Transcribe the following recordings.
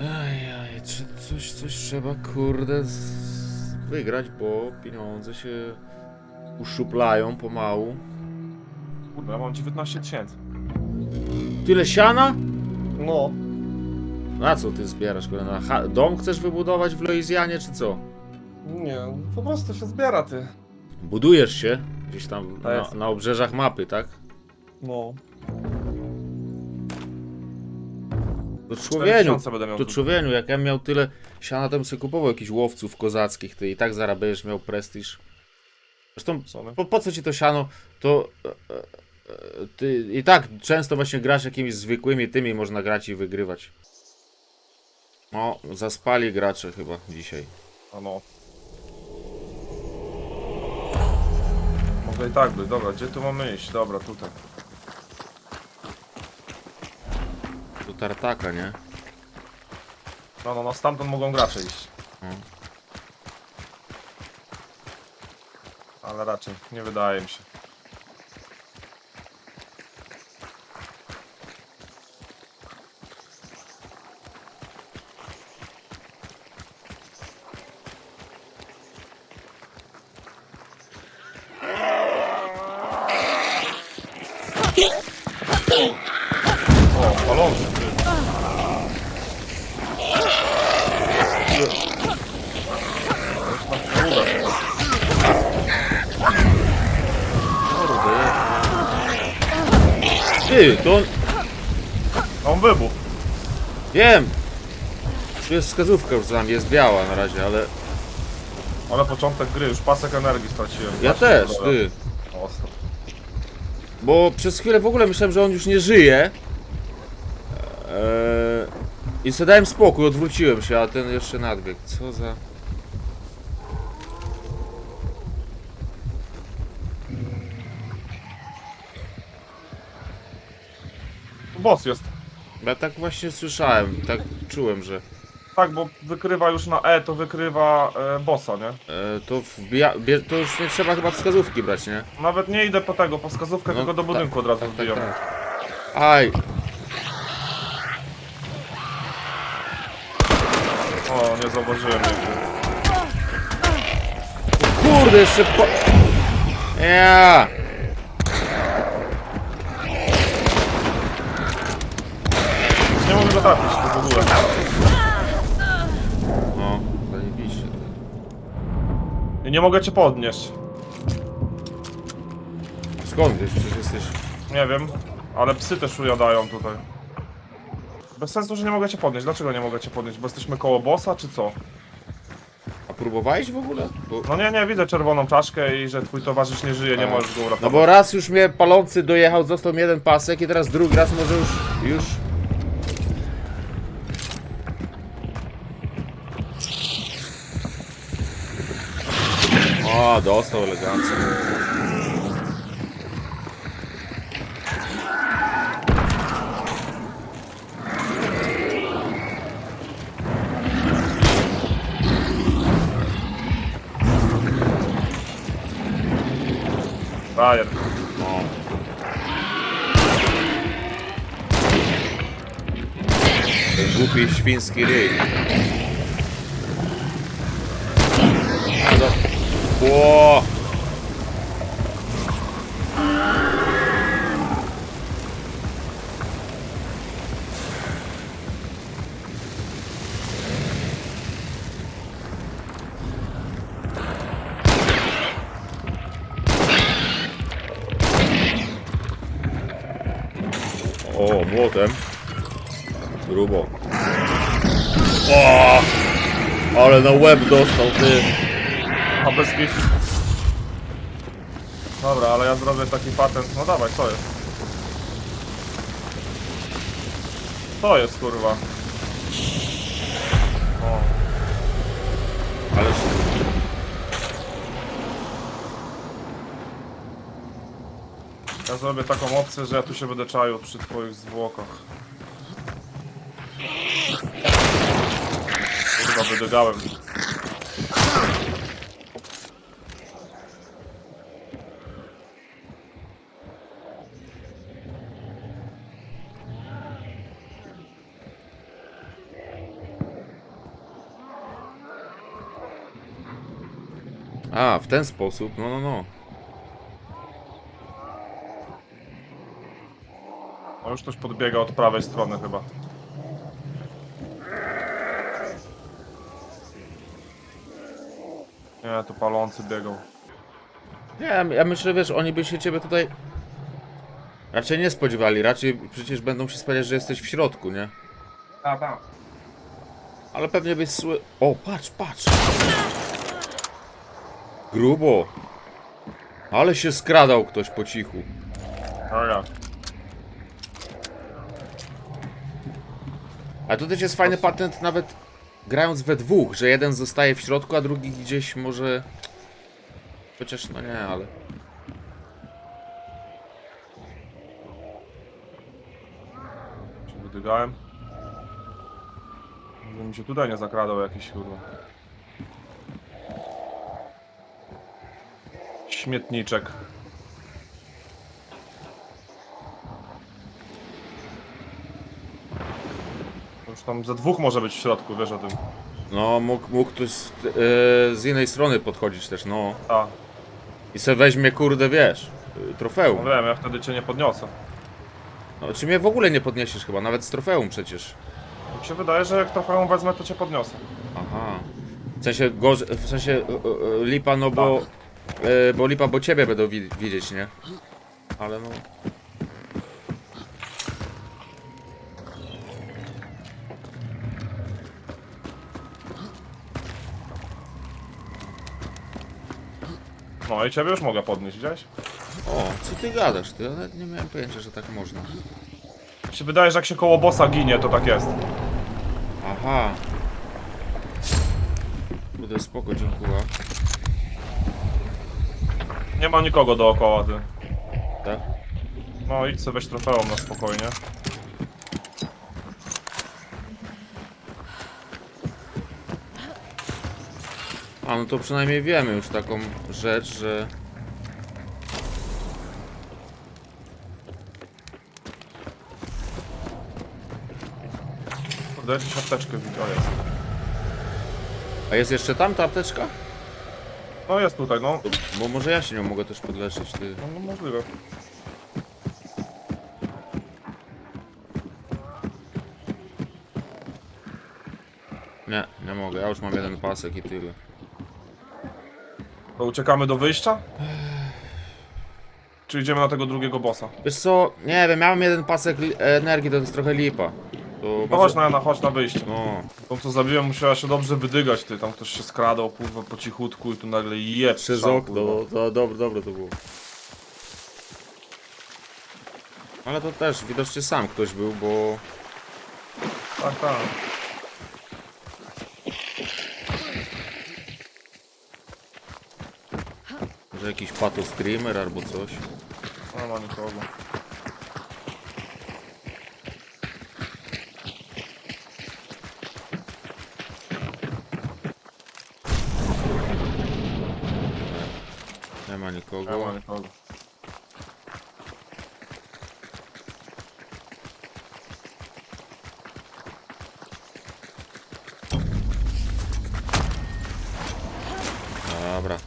Ej, czy coś, coś trzeba, kurde, wygrać, bo pieniądze się uszuplają pomału. Kurde, ja mam 19 tysięcy. Tyle siana? No. Na co ty zbierasz, kurde? Na dom chcesz wybudować w Luizjanie, czy co? Nie, po prostu się zbiera ty. Budujesz się gdzieś tam To na, na obrzeżach mapy, tak? No. To 4 człowieniu, będę miał. to tu. człowieniu, jak ja miał tyle siana, to bym sobie kupował jakichś łowców kozackich, ty i tak zaraz będziesz miał prestiż. Zresztą po, po co ci to siano, to e, e, ty i tak często właśnie grasz jakimiś zwykłymi tymi, można grać i wygrywać. O, zaspali gracze chyba dzisiaj. A no. Mogę i tak być, dobra, gdzie tu mamy iść? Dobra, tutaj. Do tartaka, nie? No, no, no, stamtąd mogą gracze iść. Mhm. Ale raczej, nie wydaje mi się. O, Ty, to on... On wybuchł. Wiem! Tu jest wskazówka już za nami, jest biała na razie, ale... Ale początek gry, już pasek energii straciłem. Ja Właśnie, też, dobra. ty. O, Bo przez chwilę w ogóle myślałem, że on już nie żyje. Eee, I sobie dałem spokój, odwróciłem się, a ten jeszcze nadbiegł. Co za... boss jest. Ja tak właśnie słyszałem, tak czułem, że... Tak, bo wykrywa już na E, to wykrywa e, bossa, nie? E, to, wbija, bie, to już nie trzeba chyba wskazówki brać, nie? Nawet nie idę po tego, po wskazówkę, No, tylko do tak, budynku od razu tak, tak, wbijam. tak. Aj, O, nie zauważyłem jej. kurde, jeszcze po... Ja! Nie mogę go trafić tu w ogóle. No, zajebiście. I nie mogę cię podnieść. Skąd wiesz, przecież jesteś... Nie wiem, ale psy też ujadają tutaj. Bez sensu, że nie mogę cię podnieść. Dlaczego nie mogę cię podnieść? Bo jesteśmy koło bossa, czy co? A próbowałeś w ogóle? Bo... No nie, nie, widzę czerwoną czaszkę i że twój towarzysz nie żyje, nie A. możesz go uratować. No bo raz już mnie palący dojechał, został mi jeden pasek i teraz drugi raz może już... już... O, dostał elegancko. Frajer. No. Ten głupi świński ryj. Ło! O, młotem. Grubo. O! Ale na łeb dostał, ty. A bez kich. Dobra, ale ja zrobię taki patent. No dawaj, co jest? To jest kurwa. O, Ale ja zrobię taką opcję, że ja tu się będę czaił przy twoich zwłokach. Kurwa, wydygałem. A, w ten sposób, no, no, no. No już ktoś podbiega od prawej strony chyba. Nie, tu palący biegał. Nie, ja- ja myślę, wiesz, oni by się ciebie tutaj raczej nie spodziewali, raczej przecież będą się spodziewać, że jesteś w środku, nie? A, tam. Ale pewnie byś sły... O, patrz, patrz! Grubo! Ale się skradał ktoś po cichu. O ja. A to też jest fajny patent nawet grając we dwóch, że jeden zostaje w środku, a drugi gdzieś może... Chociaż no nie, ale... Się wydygałem. Żeby mi się tutaj nie zakradał jakiś kurwa. Śmietniczek. Już tam ze dwóch może być w środku, wiesz o tym. No, mógł, mógł ktoś z, e, z innej strony podchodzić też, no. A, I se weźmie, kurde, wiesz, no trofeum. wiem, ja wtedy cię nie podniosę. No, czy mnie w ogóle nie podniesiesz chyba, nawet z trofeum przecież. Mi się wydaje, że jak trofeum wezmę, to cię podniosę. Aha. W sensie, gorzej, w sensie e, e, lipa, no bo... E, bo lipa, bo ciebie będą wi widzieć, nie? Ale no... No i ciebie już mogę podnieść, widziałeś? O, co ty gadasz? Ty, nawet nie miałem pojęcia, że tak można. Mi się wydaje, że jak się koło bossa ginie, to tak jest. Aha. Bude spoko, dziękuję. Nie ma nikogo dookoła, ty. Tak? No idź sobie weź trofeum na spokojnie. A, no to przynajmniej wiemy już taką rzecz, że... Kurde, jakąś apteczkę widzę, o jest. A jest jeszcze tam ta apteczka? No jest tutaj, no. Bo może ja się nią mogę też podleczyć, ty. No, no możliwe. Nie, nie mogę, ja już mam jeden pasek i tyle. To uciekamy do wyjścia? Czy idziemy na tego drugiego bossa? Wiesz co, nie wiem, miałem jeden pasek li- energii, to jest trochę lipa. To No chodź na, na, chodź na wyjście. No, Tą co zabiłem musiała się dobrze wydygać, ty. Tam ktoś się skradał, kurwa, po cichutku i tu nagle jeb przez strzał, okno, kurwa. no, to dobre, dobre to było. Ale to też widocznie sam ktoś był, bo... Tak, tak. Może jakiś pato streamer albo coś. Nie ma nikogo. Nie ma Nie nikogo. ma nikogo. Dobra.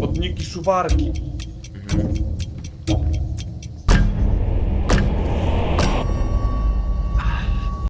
Podniki szuwarki.